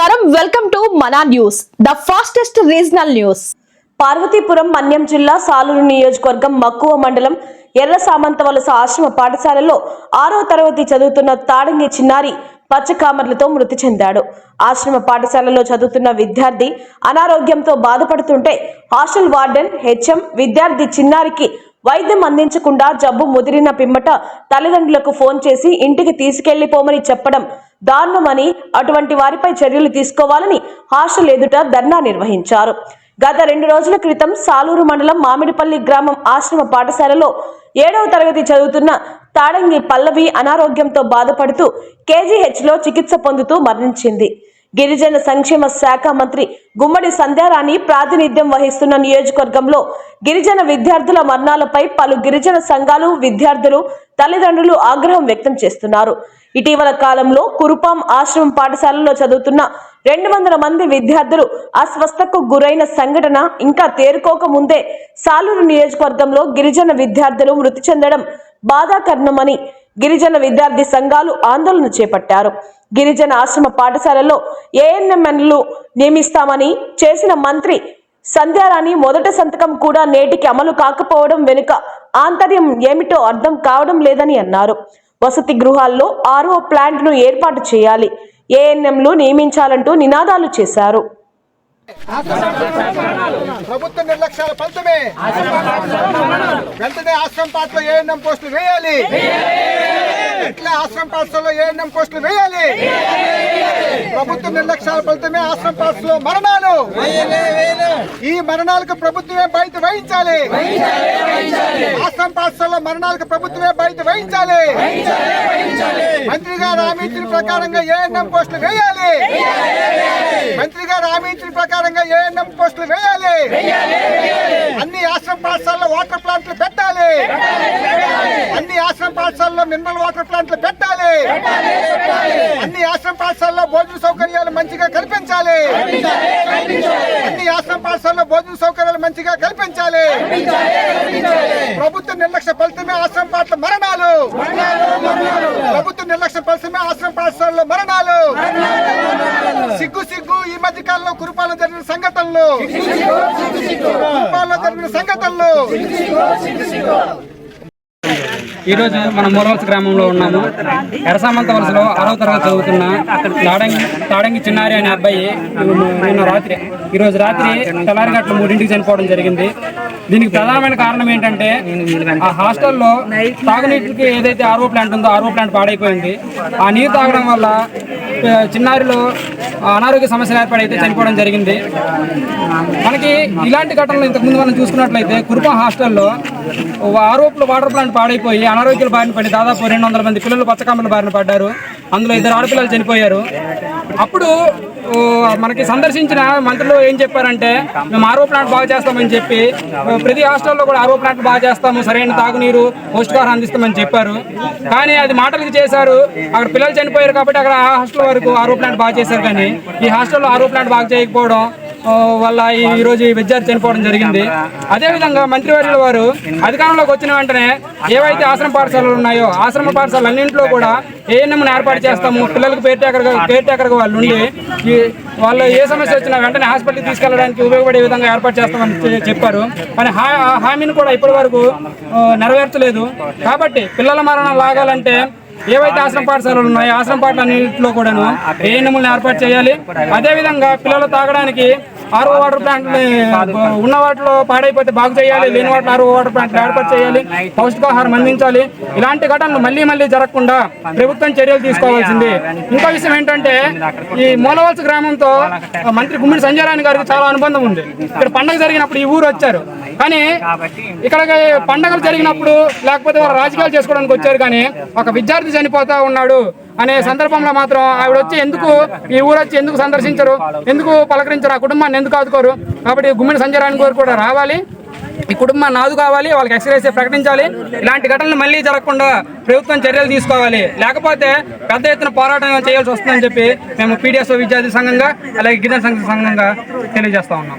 నమస్కారం. Welcome to Mana news the fastest regional news Parvathipuram Manyam జిల్లా సాలూరు నియోజకవర్గం మక్కువ మండలం ఎర్ర సామంతవలస ఆశ్రమ పాఠశాలలో ఆరో తరగతి చదువుతున్న తాడంగి చిన్నారి పచ్చకామర్లతో మృతి చెందాడు. ఆశ్రమ పాఠశాలలో చదువుతున్న విద్యార్థి అనారోగ్యంతో బాధపడుతుంటే హాస్టల్ వార్డెన్ హెచ్ఎం విద్యార్థి చిన్నారికి వైద్యం అందించకుండా జబ్బు ముదిరిన పిమ్మట తల్లిదండ్రులకు ఫోన్ చేసి ఇంటికి తీసుకెళ్ళిపోమని చెప్పడం దారుణమని అటువంటి వారిపై చర్యలు తీసుకోవాలని హాస్టల్ ఎదుట ధర్నా నిర్వహించారు. గత రెండు రోజుల క్రితం సాలూరు మండలం మామిడిపల్లి గ్రామం ఆశ్రమ పాఠశాలలో ఏడవ తరగతి చదువుతున్న తాడంగి పల్లవి అనారోగ్యంతో బాధపడుతూ కేజీహెచ్లో చికిత్స పొందుతూ మరణించింది. గిరిజన సంక్షేమ శాఖ మంత్రి గుమ్మడి సంధ్యారాణి ప్రాతినిధ్యం వహిస్తున్న నియోజకవర్గంలో గిరిజన విద్యార్థుల మరణాలపై పలు గిరిజన సంఘాలు విద్యార్థులు తల్లిదండ్రులు ఆగ్రహం వ్యక్తం చేస్తున్నారు. ఇటీవల కాలంలో కురుపాం ఆశ్రమం పాఠశాలలో చదువుతున్న రెండు వందల మంది విద్యార్థులు అస్వస్థకు గురైన సంఘటన ఇంకా తేరుకోక ముందే సాలూరు నియోజకవర్గంలో గిరిజన విద్యార్థులు మృతి చెందడం బాధాకరణమని గిరిజన విద్యార్థి సంఘాలు ఆందోళన చేపట్టారు. గిరిజన ఆశ్రమ పాఠశాలలో ఏఎన్ఎంఎన్లు నియమిస్తామని చేసిన మంత్రి సంధ్యారాణి మొదటి సంతకం కూడా నేటికి అమలు కాకపోవడం వెనుక ఆంతర్యం ఏమిటో అర్థం కావడం లేదని అన్నారు. వసతి గృహాల్లో ఆరో ప్లాంట్ను ఏర్పాటు చేయాలి. ఏఎన్ఎంలు నియమించాలంటూ నినాదాలు చేశారు. ప్రభుత్వ నిర్లక్ష్యాల ఫలితమే. వెంటనే ఆశ్రమ పాటలో ఏఎన్ఎం పోస్టులు వేయాలి. వెంటనే ఆశ్రమ పాఠశాలలో ఏఎన్ఎం పోస్టులు వేయాలి. ప్రభుత్వ నిర్లక్ష్యాల ఫలితమే ఆశ్రమ పాఠశాలలో మరణాలు. ఈ మరణాలకు ప్రభుత్వమే బయట వహించాలి. ఆశ్రమ పాఠశాలలో మరణాలకు ప్రభుత్వమే బయట వహించాలి. మంత్రి గారు హామీ ఇచ్చిన ప్రకారంగా ఏఎన్ఎం పోస్టులు వేయాలి. మంత్రి గారు హామీ ఇచ్చిన ప్రకారంగా ఏఎన్ఎం పోస్టులు వేయాలి. అన్ని ఆశ్రమ పాఠశాలలో వాటర్ ప్లాంట్లు పెట్టాలి. అన్ని ఆశ్రమ పాఠశాలలో మినరల్ వాటర్ ప్లాంట్లు పెట్టాలి. అన్ని ఆశ్రమ పాఠశాలలో భోజన సౌకర్యాలు మంచిగా కల్పించాలి. అన్ని ఆశ్రమ పాఠశాలలో భోజన సౌకర్యాలు మంచిగా కల్పించాలి. ప్రభుత్వ నిర్లక్ష్య ఫలితమే ఆశ్రమ పాఠల మరణాలు. ప్రభుత్వ నిర్లక్ష్య ఫలితమే ఆశ్రమ పాఠశాలలో మరణాలు. సిగ్గు సిగ్గు ఈ మధ్య కాలంలో కురుపాలలో జరిగిన సంఘటనలు. కురుపాలలో జరిగిన సంఘటనలు. ఈరోజు మనం మూలవలస గ్రామంలో ఉన్నాము. ఎరసామంత వలసలో ఆరవ తరగతి చదువుతున్న తాడంగి తాడంగి చిన్నారి అనే అబ్బాయి నిన్న రాత్రి ఈరోజు రాత్రి తెల్లారిగట్ల మూడింటికి చనిపోవడం జరిగింది. దీనికి ప్రధానమైన కారణం ఏంటంటే ఆ హాస్టల్లో తాగునీటికి ఏదైతే ఆర్ఓ ప్లాంట్ ఉందో ఆర్ఓ ప్లాంట్ పాడైపోయింది. ఆ నీరు తాగడం వల్ల చిన్నారిలో అనారోగ్య సమస్యలు ఏర్పడైతే చనిపోవడం జరిగింది. మనకి ఇలాంటి ఘటనలు ఇంతకుముందు మనం చూసుకున్నట్లయితే కురుపా హాస్టల్లో ఆరోపణ వాటర్ ప్లాంట్ పాడైపోయి అనారోగ్యాల బారిన పడి దాదాపు రెండు వందల మంది పిల్లలు పచ్చకాంబల బారిన పడ్డారు. అందులో ఇద్దరు ఆడపిల్లలు చనిపోయారు. అప్పుడు మనకి సందర్శించిన మంత్రులు ఏం చెప్పారంటే మేము ఆరో ప్లాంట్ బాగా చేస్తామని చెప్పి ప్రతి హాస్టల్లో కూడా ఆరో ప్లాంట్ బాగా చేస్తాము సరైన తాగునీరు పౌష్టికాహారం అందిస్తామని చెప్పారు. కానీ అది మాటలకు చేశారు. అక్కడ పిల్లలు చనిపోయారు కాబట్టి అక్కడ ఆ హాస్టల్ వరకు ఆరో ప్లాంట్ బాగా చేశారు కానీ ఈ హాస్టల్లో ఆరో ప్లాంట్ బాగా చేయకపోవడం వల్ల ఈరోజు ఈ విద్యార్థి చనిపోవడం జరిగింది. అదేవిధంగా మంత్రివర్యుల వారు అధికారంలోకి వచ్చిన వెంటనే ఏవైతే ఆశ్రమ పాఠశాలలు ఉన్నాయో ఆశ్రమ పాఠశాలలు అన్నింటిలో కూడా ఏఎన్ఎంను ఏర్పాటు చేస్తాము. పిల్లలకు పేరు టేకర్గా పేరు టేకర్గా వాళ్ళు ఉండి ఈ వాళ్ళు ఏ సమస్య వచ్చినా వెంటనే హాస్పిటల్కి తీసుకెళ్ళడానికి ఉపయోగపడే విధంగా ఏర్పాటు చేస్తామని చెప్పారు. కానీ హా హామీని కూడా ఇప్పటి వరకు నెరవేర్చలేదు. కాబట్టి పిల్లల మరణం లాగాలంటే ఏవైతే ఆశ్రమ పాఠశాలలు ఉన్నాయో ఆశ్రమ పాఠశాలన్నింటిలో కూడాను ఏఎన్ఎంలను ఏర్పాటు చేయాలి? అదేవిధంగా పిల్లలు తాగడానికి ఆరో వాటర్ ప్లాంట్ ఉన్న వాటిలో పాడైపోతే బాగు చేయాలి లేని వాటిలో ఆరో వాటర్ ప్లాంట్ ఏర్పాటు చేయాలి పౌష్టికాహారం అందించాలి. ఇలాంటి ఘటనలు మళ్ళీ మళ్ళీ జరగకుండా ప్రభుత్వం చర్యలు తీసుకోవాల్సింది. ఇంకో విషయం ఏంటంటే ఈ మూలవలస గ్రామంతో మంత్రి గుమ్మిడి సంజయ్ రాణి గారికి చాలా అనుబంధం ఉంది. ఇక్కడ పండగ జరిగినప్పుడు ఈ ఊరు వచ్చారు. కానీ ఇక్కడ పండగలు జరిగినప్పుడు లేకపోతే వారు రాజకీయాలు చేసుకోవడానికి వచ్చారు కానీ ఒక విద్యార్థి చనిపోతా ఉన్నాడు అనే సందర్భంలో మాత్రం ఆవిడ వచ్చి ఎందుకు ఈ ఊరు వచ్చి ఎందుకు సందర్శించరు? ఎందుకు పలకరించరు? ఆ కుటుంబాన్ని ఎందుకు ఆదుకోరు? కాబట్టి గుమ్మిడి సంజయ్ గారు కూడా రావాలి. ఈ కుటుంబాన్ని ఆదు కావాలి వాళ్ళకి ఎక్స్రేస్ ప్రకటించాలి. ఇలాంటి ఘటనలు మళ్ళీ జరగకుండా ప్రభుత్వం చర్యలు తీసుకోవాలి. లేకపోతే పెద్ద ఎత్తున పోరాటం చేయాల్సి వస్తుందని చెప్పి మేము పీడిఎస్ విద్యార్థి సంఘంగా అలాగే గిరిజన సంఘ సంఘంగా తెలియజేస్తా ఉన్నాం.